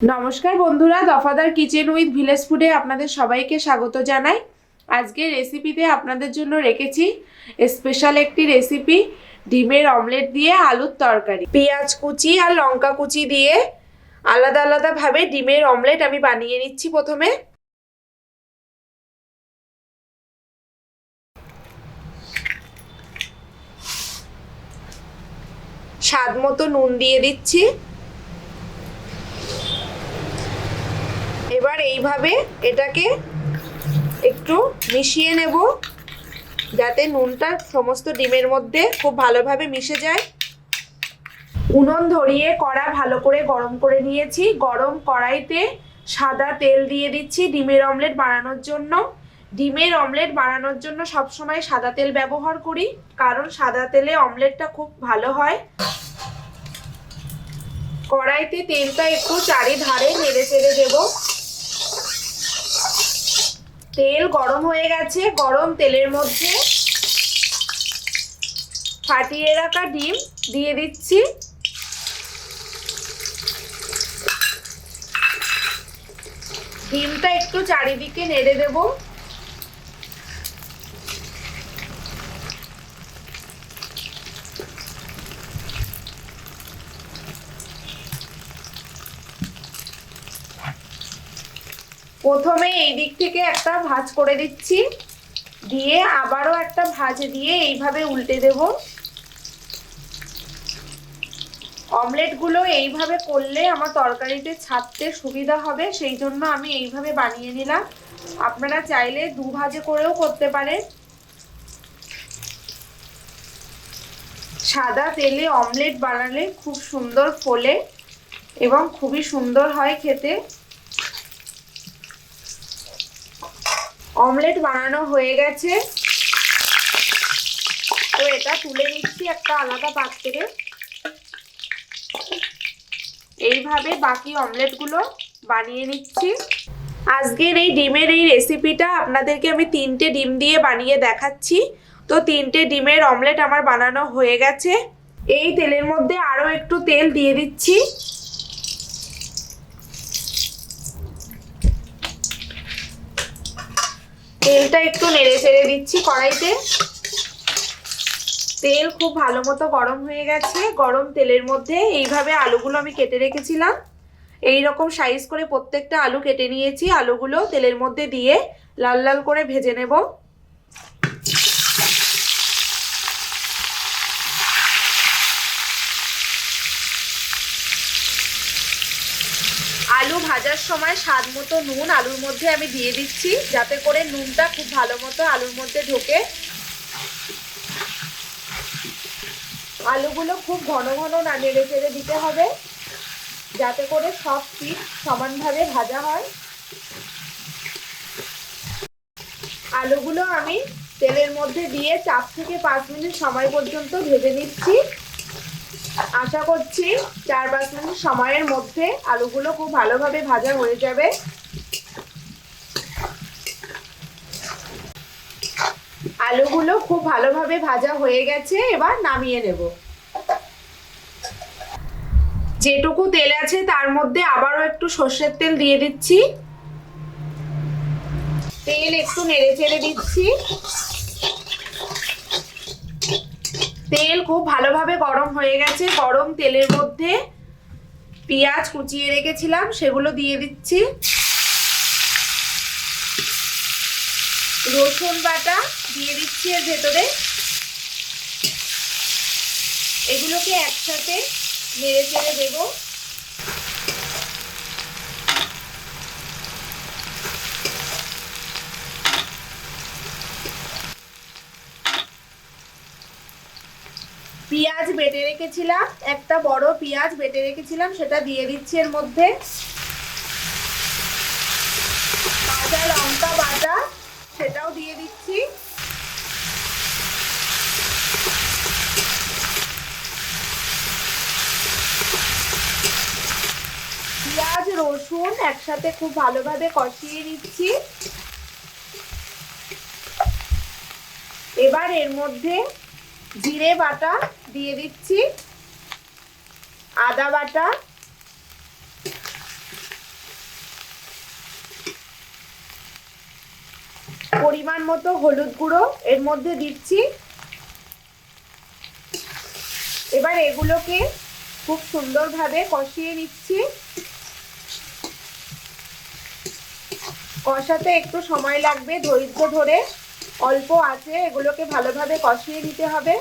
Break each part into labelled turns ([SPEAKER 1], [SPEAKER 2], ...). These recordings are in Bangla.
[SPEAKER 1] নমস্কার বন্ধুরা, দফাদার কিচেন উইথ ভিলেজ ফুডে আপনাদের সবাইকে স্বাগত জানাই। আজকের রেসিপিতে আপনাদের জন্য রেখেছি স্পেশাল একটি রেসিপি, ডিমের অমলেট দিয়ে আলুর তরকারি। পেঁয়াজ কুচি আর লঙ্কা কুচি দিয়ে আলাদা আলাদাভাবে ডিমের অমলেট আমি বানিয়ে নিচ্ছি প্রথমে। স্বাদ মতো নুন দিয়ে দিচ্ছি। এবার এইভাবে এটাকে একটু মিশিয়ে নেব, যাতে নুনটা সমস্ত ডিমের মধ্যে খুব ভালোভাবে মিশে যায়। উনুন ধরিয়ে কড়া ভালো করে গরম করে নিয়েছি। গরম কড়াইতে সাদা তেল দিয়ে দিচ্ছি ডিমের অমলেট বানানোর জন্য। ডিমের অমলেট বানানোর জন্য সবসময় সাদা তেল ব্যবহার করি, কারণ সাদা তেলে অমলেটটা খুব ভালো হয়। কড়াইতে তেলটা একটু চারিধারে নেড়ে চেড়ে দেবো। তেল গরম হয়ে গেছে, গরম তেলের মধ্যে ফাটিয়ে রাখা ডিম দিয়ে দিচ্ছি। ডিমটা একটু চারিদিকে নেড়ে দেব। প্রথমে এই দিক থেকে একটা ভাজ করে দিচ্ছি। দিয়ে আবারও একটা ভাজ দিয়ে এইভাবে উল্টে দেব। অমলেটগুলো এইভাবে করলে আমার তরকারিতে ছাড়তে সুবিধা হবে, সেই জন্য আমি এইভাবে বানিয়ে নিলাম। আপনারা চাইলে দু ভাজে করেও করতে পারেন। সাদা তেলে অমলেট বানালে খুব সুন্দর ফোলে এবং খুবই সুন্দর হয় খেতে। অমলেট বানানো হয়ে গেছে। তো এটা তুলে নিচ্ছি একটা আলাদা পাত্রে। এইভাবে বাকি অমলেটগুলো বানিয়ে নিচ্ছি। আজকের এই ডিমের এই রেসিপিটা আপনাদেরকে আমি তিনটে ডিম দিয়ে বানিয়ে দেখাচ্ছি। তো তিনটে ডিমের অমলেট আমার বানানো হয়ে গেছে। এই তেলের মধ্যে আরও একটু তেল দিয়ে দিচ্ছি। তেলটা একটু নেড়ে চেড়ে দিচ্ছি কড়াইতে। তেল খুব ভালো মতো গরম হয়ে গেছে। গরম তেলের মধ্যে এইভাবে আলুগুলো আমি কেটে রেখেছিলাম। এই রকম সাইজ করে প্রত্যেকটা আলু কেটে নিয়েছি। আলুগুলো তেলের মধ্যে দিয়ে লাল লাল করে ভেজে নেব আলু ভাজার সময় স্বাদ মতো নুন, আলুর মধ্যে আমি দিয়ে দিচ্ছি, যাতে করে নুনটা খুব ভালো মতো আলুর মধ্যে ঢোকে। আলুগুলো খুব ঘন ঘন না নেড়ে চেড়ে দিতে হবে, যাতে করে সব পিঠ সমানভাবে ভাজা হয়। আলুগুলো আমি তেলের মধ্যে দিয়ে চার থেকে পাঁচ মিনিট সময় পর্যন্ত ভেজে নিচ্ছি। আশা করছি চার পাঁচ মিনিট সময়ের মধ্যে আলুগুলো খুব ভালোভাবে ভাজা হয়ে যাবে। আলুগুলো খুব ভালোভাবে ভাজা হয়ে গেছে, এবার নামিয়ে নেব। যেটুকু তেল আছে তার মধ্যে আবারও একটু সর্ষের তেল দিয়ে দিচ্ছি। তেল একটু নেড়ে চেড়ে দিচ্ছি। তেল খুব ভালোভাবে গরম হয়ে গেছে। গরম তেলের মধ্যে পেঁয়াজ কুচিয়ে রেখেছিলাম, সেগুলো দিয়ে দিচ্ছি। রসুন বাটা দিয়ে দিচ্ছি এর ভেতরে। এগুলোকে একসাথে নেড়ে চেড়ে দেবো। পেঁয়াজ বেটে রেখেছিলাম, একটা বড় পেঁয়াজ বেটে রেখেছিলাম, সেটা দিয়ে দিচ্ছি এর মধ্যে। কাঁচা লঙ্কা বাটা, সেটাও দিয়ে দিচ্ছি। পেঁয়াজ, রসুন একসাথে খুব ভালোভাবে কষিয়ে নিচ্ছি। এবার এর মধ্যে জিরে বাটা দিয়ে দিচ্ছি, আদা বাটা, পরিমাণ মতো হলুদ গুঁড়ো, এর মধ্যে দিচ্ছি। এবার এগুলোকে খুব সুন্দরভাবে কষিয়ে নিচ্ছি। কষাতে একটু সময় লাগবে ধৈর্য ধরে। অল্প আছে, এগুলোকে ভালোভাবে কষিয়ে নিতে হবে।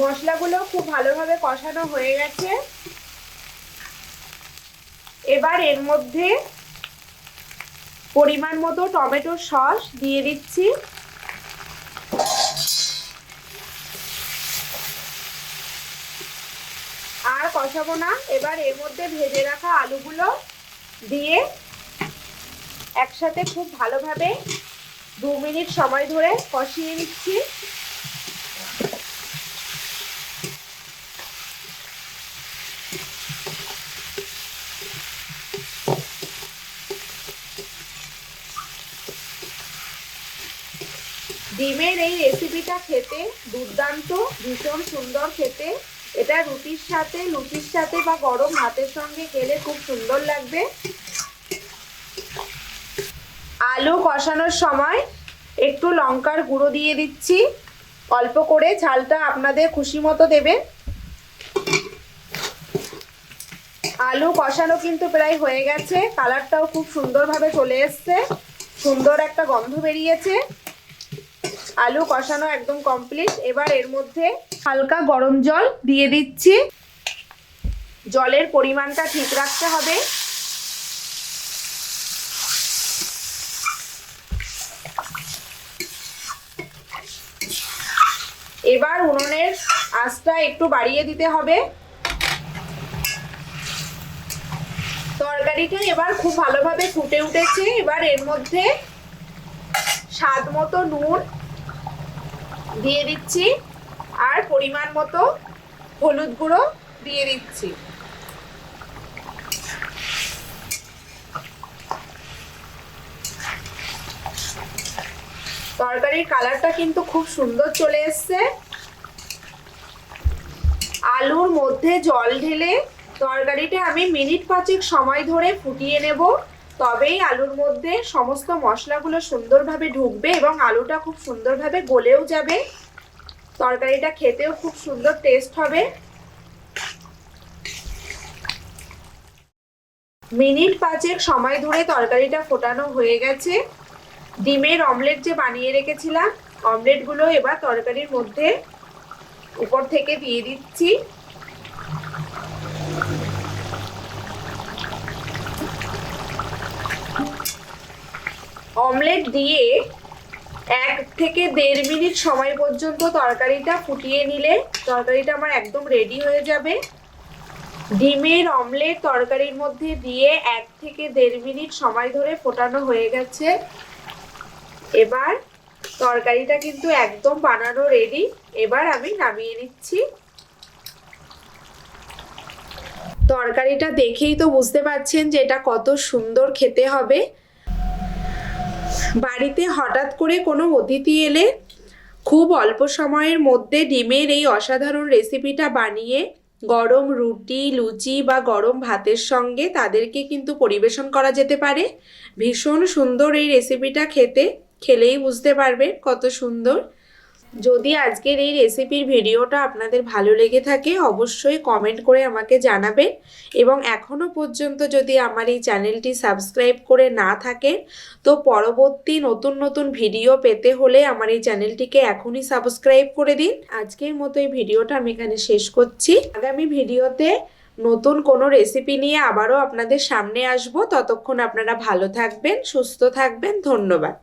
[SPEAKER 1] মশলাগুলো খুব ভালোভাবে কষানো হয়ে গেছে। এবার এর মধ্যে পরিমাণ মতো টমেটোর সস দিয়ে দিচ্ছি। আর কষাবো না। এবার এর মধ্যে ভেজে রাখা আলুগুলো দিয়ে একসাথে খুব ভালোভাবে দু মিনিট সময় ধরে কষিয়ে নিচ্ছি। ডিমের এই রেসিপিটা খেতে দুর্দান্ত, ভীষণ সুন্দর খেতে। এটা রুটির সাথে, লুচির সাথে বা গরম ভাতের সঙ্গে খেলে খুব সুন্দর লাগবে। আলু কষানোর সময় একটু লঙ্কার গুঁড়ো দিয়ে দিচ্ছি। অল্প করে ঝালটা আপনাদের খুশি মতো দেবেন। আলু কষানো কিন্তু প্রায় হয়ে গেছে। কালারটাও খুব সুন্দরভাবে চলে এসছে। সুন্দর একটা গন্ধ বেরিয়েছে। আলু কষানো একদম কমপ্লিট এবার এর মধ্যে হালকা গরম জল দিয়ে দিচ্ছি। জলের পরিমাণটা ঠিক রাখতে হবে। এবার উনুনের আঁচটা একটু বাড়িয়ে দিতে হবে। তরকারিটা এবার খুব ভালোভাবে ফুটে উঠেছে। এবার এর মধ্যে স্বাদ মতো নুন দিয়ে দিচ্ছি। আর পরিমাণ মতো হলুদ গুঁড়ো দিয়ে দিচ্ছি। তরকারির কালারটা কিন্তু খুব সুন্দর চলে এসছে। আলুর মধ্যে জল ঢেলে তরকারিটা আমি মিনিট পাঁচেক সময় ধরে ফুটিয়ে নেব। তবেই আলুর মধ্যে সমস্ত মশলাগুলো সুন্দরভাবে ঢুকবে এবং আলুটা খুব সুন্দরভাবে গলেও যাবে। তরকারিটা খেতেও খুব সুন্দর টেস্ট হবে। মিনিট পাঁচেক সময় ধরে তরকারিটা ফোটানো হয়ে গেছে। ডিমের অমলেট যে বানিয়ে রেখেছিলাম, অমলেটগুলো এবার তরকারির মধ্যে উপর থেকে দিয়ে দিচ্ছি। অমলেট দিয়ে এক থেকে দেড় মিনিট সময় পর্যন্ত তরকারিটা ফুটিয়ে নিলে তরকারিটা আমার একদম রেডি হয়ে যাবে। ডিমের অমলেট তরকারির মধ্যে দিয়ে এক থেকে দেড় মিনিট সময় ধরে ফোটানো হয়ে গেছে। এবার তরকারিটা কিন্তু একদম বানানো রেডি এবার আমি নামিয়ে নিচ্ছি। তরকারিটা দেখেই তো বুঝতে পারছেন যে এটা কত সুন্দর খেতে হবে। বাড়িতে হঠাৎ করে কোনো অতিথি এলে খুব অল্প সময়ের মধ্যে ডিমের এই অসাধারণ রেসিপিটা বানিয়ে গরম রুটি, লুচি বা গরম ভাতের সঙ্গে তাদেরকে কিন্তু পরিবেশন করা যেতে পারে। ভীষণ সুন্দর এই রেসিপিটা খেতে। খেলেই বুঝতে পারবে কত সুন্দর। যদি আজকের এই রেসিপির ভিডিওটা আপনাদের ভালো লেগে থাকে, অবশ্যই কমেন্ট করে আমাকে জানাবেন। এবং এখনও পর্যন্ত যদি আমার এই চ্যানেলটি সাবস্ক্রাইব করে না থাকেন, তো পরবর্তী নতুন নতুন ভিডিও পেতে হলে আমার এই চ্যানেলটিকে এখনই সাবস্ক্রাইব করে দিন। আজকের মতো এই ভিডিওটা আমি এখানে শেষ করছি। আগামী ভিডিওতে নতুন কোনো রেসিপি নিয়ে আবারও আপনাদের সামনে আসব। ততক্ষণ আপনারা ভালো থাকবেন, সুস্থ থাকবেন। ধন্যবাদ।